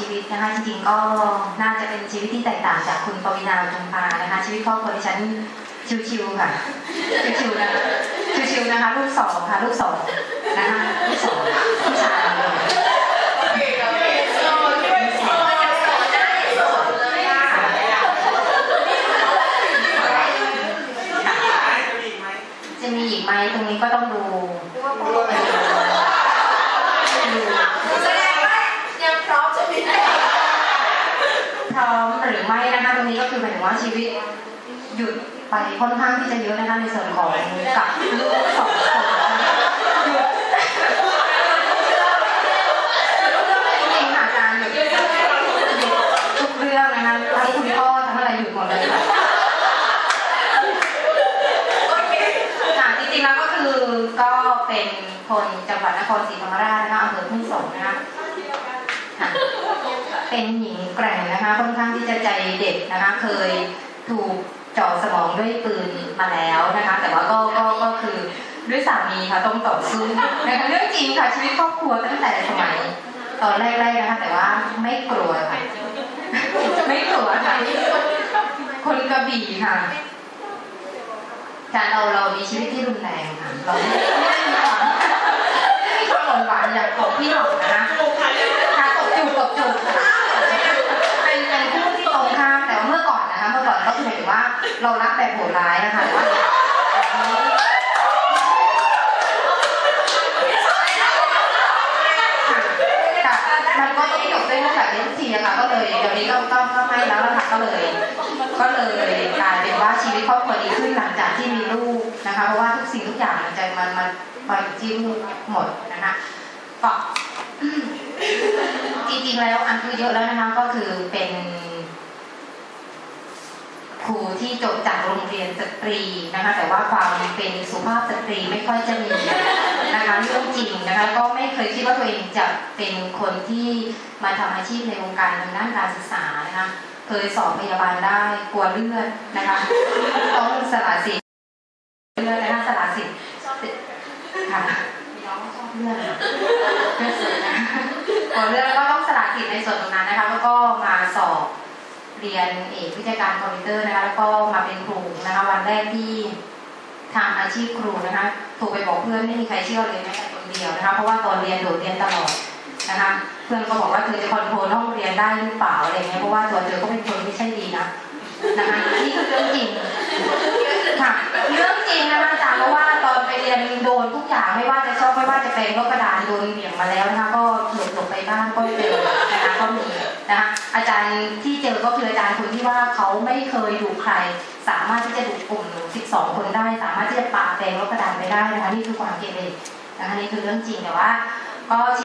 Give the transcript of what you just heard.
ชีวิตนะคะจริงๆก็น่าจะเป็นชีวิตที่แตกต่างจากคุณปวีนาจุมพานะคะ ชีวิตครอบครัวดิฉันชิวๆค่ะชิวๆนะคะชิวๆนะคะลูกสองค่ะลูกสองนะคะลูกสองผู้ชายเลยจะมีอีกไหมตรงนี้ก็ต้องดูดู แสดงว่ายังพร้อมจะมี พร้อมหรือไม่นะคะตรงนี้ก็คือหมาย ถึงว่าชีวิตหยุดไปค่อนข้างที่จะเยอะนะคะในส่วนของกับลูกสองคนหยุดจริงๆค่ะอาจารย์หยุดหยุดทุกเรื่องนะคะทั้งคุณพ่อทั้งอะไรหยุดหมดเลยค่ะโอเคจริงๆแล้วก็คือก็เป็นคนจังหวัดนครศรีธรรมราชนะคะอำเภอทุ่งสงนะคะค่ะ เป็นหญิงแกร่งนะคะค่อนข้างที่จะใจเด็ดนะคะเคยถูกเจาะสมองด้วยปืนมาแล้วนะคะ แต่ว่าก็ก็ก็คือด้วยสามีค่ะต้องต่อสู้นะคะเรื่องจริงค่ะชีวิตครอบครัวตั้งแต่สมัยตอนแรกๆนะคะ แต่ว่าไม่กลัวค่ะไม่กลัวค่ะคนกระบี่ค่ะการเราเรามีชีวิตที่รุนแรงค่ะเราไม่ไม่มีความไม่มีความหวานอย่างของพี่หรอก เรารักแบบโหดร้ายนะคะว่าค่ะมันก็ต้องจบด้วยรูปแบบนี้ทุกทีอะค่ะ ก็เลยเดี๋ยวนี้ก็ก็ก็ไม่แล้วละค่ะก็เลย ก็เลยกลายเป็นว่าชีวิตครอบครัวดีขึ้นหลังจากที่มีลูกนะคะ เพราะว่าทุกสิ่งทุกอย่างมันจะมันมันมาอยที่ลูกหมดนะคะก็จริงๆแล้วอันคือเยอะแล้วนะคะก็คือเป็น รูที่จบจากโรงเรียนสตรีนะคะ แต่ว่าความเป็นสุภาพสตรีไม่ค่อยจะมีนะคะเรื่องจริงนะคะก็ไม่เคยคิดว่าตัวเองจะเป็นคนที่มาทำอาชีพในวงการทางด้านการศึกษานะคะเคยสอบพยาบาลได้กลัวเลือดนะคะต้องสละสิทธิ์เลือดนะคะสละสิทธิ์ค่ะมีน้องชอบเลือดเลือดสดนะกลัวเลือดก็ต้องสละสิทธิ์ในส่วนตรงนั้นนะคะแล้วก็ เรียนเอกวิชาการคอมพิวเตอร์นะคะแล้วก็มาเป็นครูนะคะวันแรกที่ทำอาชีพครูนะคะโทรไปบอกเพื่อนไม่มีใครเชื่อเลยแม้แต่คนเดียวนะคะเพราะว่าตอนเรียนโดดเรียนตลอดนะคะเพื่อนก็บอกว่าเธอจะคอนโทรลห้องเรียนได้หรือเปล่าอะไรเงี้ยเพราะว่าตัวเธอก็เป็นคนไม่ใช่ดีนะนะคะนี่คือเรื่องจริง ทุกอย่างไม่ว่าจะชอบไม่ว่าจะเป็นก็กระดานโดนเหวี่ยงมาแล้วนะคะก็หลบหลบไปบ้างก็เจอนะคะก็มีนะคะอาจารย์ที่เจอก็คืออาจารย์คนที่ว่าเขาไม่เคยดูใคร สามารถที่จะดุกลุ่มหนู12 คนได้ สามารถที่จะปาแปลงลบกระดานไปได้นะคะนี่คือความเกเรนะคะนี่คือเรื่องจริงแต่ว่าก็